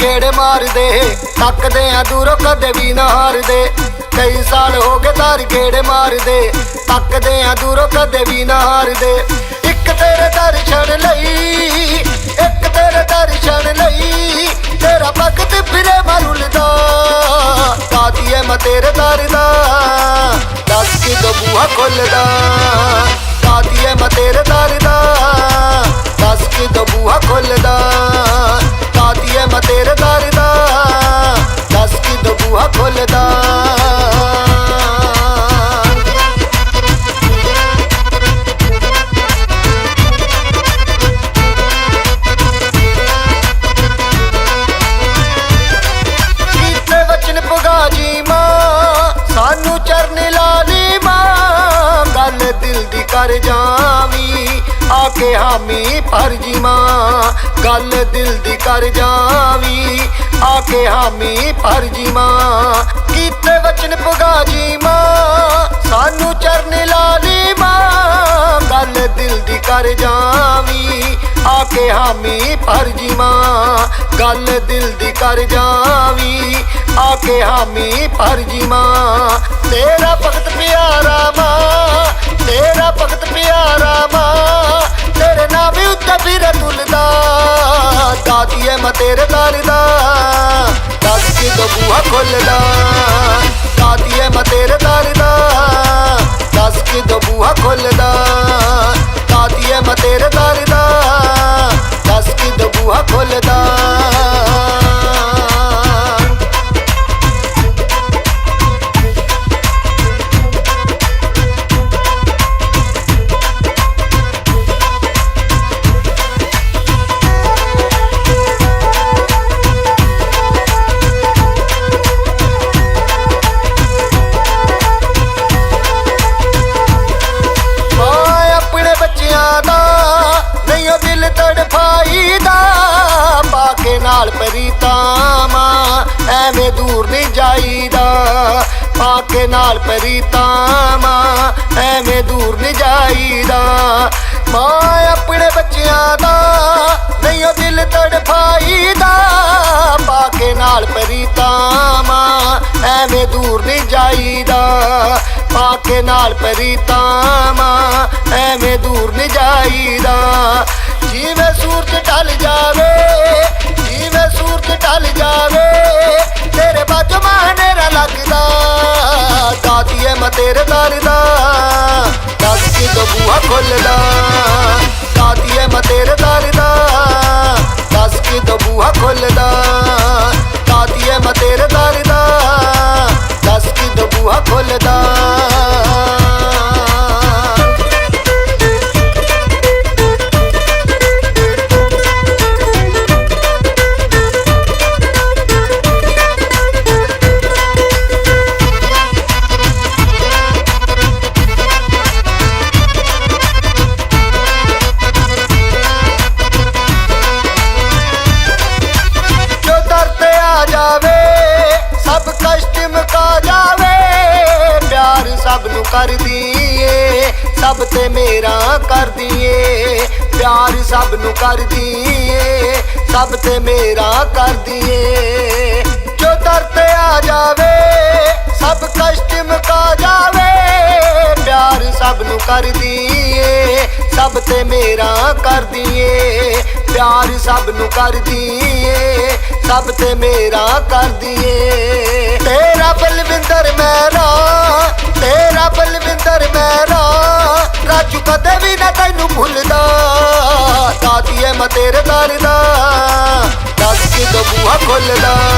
ਗੇੜੇ ਮਾਰਦੇ ਤੱਕਦੇ ਆ ਦੂਰੋਂ ਕਦੇ ਵੀ ਨਾ ਹਾਰਦੇ। ਕਈ ਸਾਲ ਹੋ ਗਏ ਤਾਰ ਗੇੜੇ ਮਾਰਦੇ ਤੱਕਦੇ ਆ ਦੂਰੋਂ ਕਦੇ ਵੀ ਨਾ ਹਾਰਦੇ। ਇੱਕ ਤੇਰੇ ਦਰਸ਼ਨ ਲਈ, ਇੱਕ ਤੇਰੇ ਦਰਸ਼ਨ ਲਈ, ਤੇਰਾ ਭਗਤ ਫਿਰੇ ਮਰੁਲਦਾ ਕਾਦੀਏ ਮੈਂ ਤੇਰੇ ਦਰ ਦਾ, ਦੱਸ ਕਿ ਬੂਹਾ ਖੁੱਲਦਾ। ਕਾਦੀਏ ਮੈਂ ਤੇਰੇ ਕਰ ਜਾਵੀ ਆ ਕੇ ਹਾਮੀ ਭਰ ਜੀ ਮਾਂ, ਗੱਲ ਦਿਲ ਦੀ ਕਰ ਜਾਵੀ ਆ ਕੇ ਹਾਮੀ ਭਰ ਜੀ ਮਾਂ, ਕੀਤੇ ਵਚਨ ਪੁਗਾ ਜੀ ਮਾਂ, ਸਾਨੂੰ ਚਰਨ ਲਾਲੀ ਮਾਂ, ਗੱਲ ਦਿਲ ਦੀ ਕਰ ਜਾਵੀ ਆ ਕੇ ਹਾਮੀ ਭਰ ਜੀ ਮਾਂ, ਗੱਲ ਦਿਲ ਦੀ ਕਰ ਜਾਵੀ ਆ ਕੇ ਹਾਮੀ ਭਰ ਜੀ ਮਾਂ ਦਾਦੀਏ ਮੈਂ ਤੇਰੇ ਦਰ ਦਾ। ਦੱਸ ਕਿ ਬੂਹਾ ਖੁੱਲਦਾ। ਦਾਦੀਏ ਮੈਂ ਤੇਰੇ ਦਰ ਦਾ। ਦੱਸ ਕਿ ਬੂਹਾ ਖੋਲਦਾ। ਕੇ ਨਾਲ ਪਰੀਤਾਵਾਂ ਐਵੇਂ ਦੂਰ ਨਹੀਂ ਜਾਈਦਾ। ਪਾ ਕੇ ਨਾਲ ਪਰੀਤਾਵਾਂ ਐਵੇਂ ਦੂਰ ਨਹੀਂ ਜਾਈਦਾ। ਮਾਂ ਆਪਣੇ ਬੱਚਿਆਂ ਦਾ ਨਹੀਂ ਉਹ ਦਿਲ ਤੜਫਾਈਦਾ। ਪਾ ਕੇ ਨਾਲ ਪਰੀਤਾਵਾਂ ਐਵੇਂ ਦੂਰ ਨਹੀਂ ਜਾਈਦਾ। ਪਾ ਕੇ ਨਾਲ ਪਰੀਤਾਵਾਂ ਐਵੇਂ ਦੂਰ ਨਹੀਂ ਜਾਈਦਾ। ਜਿਵੇਂ ਸੂਰਜ ਦਾਦੀਏ ਮੈਂ ਤੇਰੇ ਦਰ ਦਾ। ਦੱਸ ਕਿ ਬੂਹਾ ਖੁੱਲਦਾ ਦਾਦੀਏ ਮੈਂ ਤੇਰੇ ਦਰ ਦਾ। ਦੱਸ ਕਿ ਬੂਹਾ ਖੋਲਦਾ ਕਰਦੀ ਏ ਸਭ ਤੇ ਮੇਰਾ ਕਰਦੀ ਏ ਪਿਆਰ ਸਭ ਨੂੰ ਕਰਦੀ ਏ ਸਭ ਤੇ ਮੇਰਾ ਕਰਦੀ ਏ ਜੋ ਦਰ ਤੇ ਆ ਜਾਵੇ, ਸਭ ਕਸ਼ਟ ਮੁਕਾ ਜਾਵੇ, ਪਿਆਰ ਸਭ ਨੂੰ ਕਰਦੀ ਏ ਸਭ ਤੇ ਮੇਰਾ ਕਰਦੀ ਏ ਪਿਆਰ ਸਭ ਨੂੰ ਕਰਦੀ ਏ ਸਭ ਤੇ ਮੇਰਾ ਕਰਦੀ ਏ ਤੇਰਾ ਬਲਵਿੰਦਰ ਮੇਰਾ ਤੇਰਾ ਮੈਂ ਤੇਰੇ ਦਰ ਦਾ। ਦੱਸ ਕਿ ਬੂਹਾ ਖੁੱਲਦਾ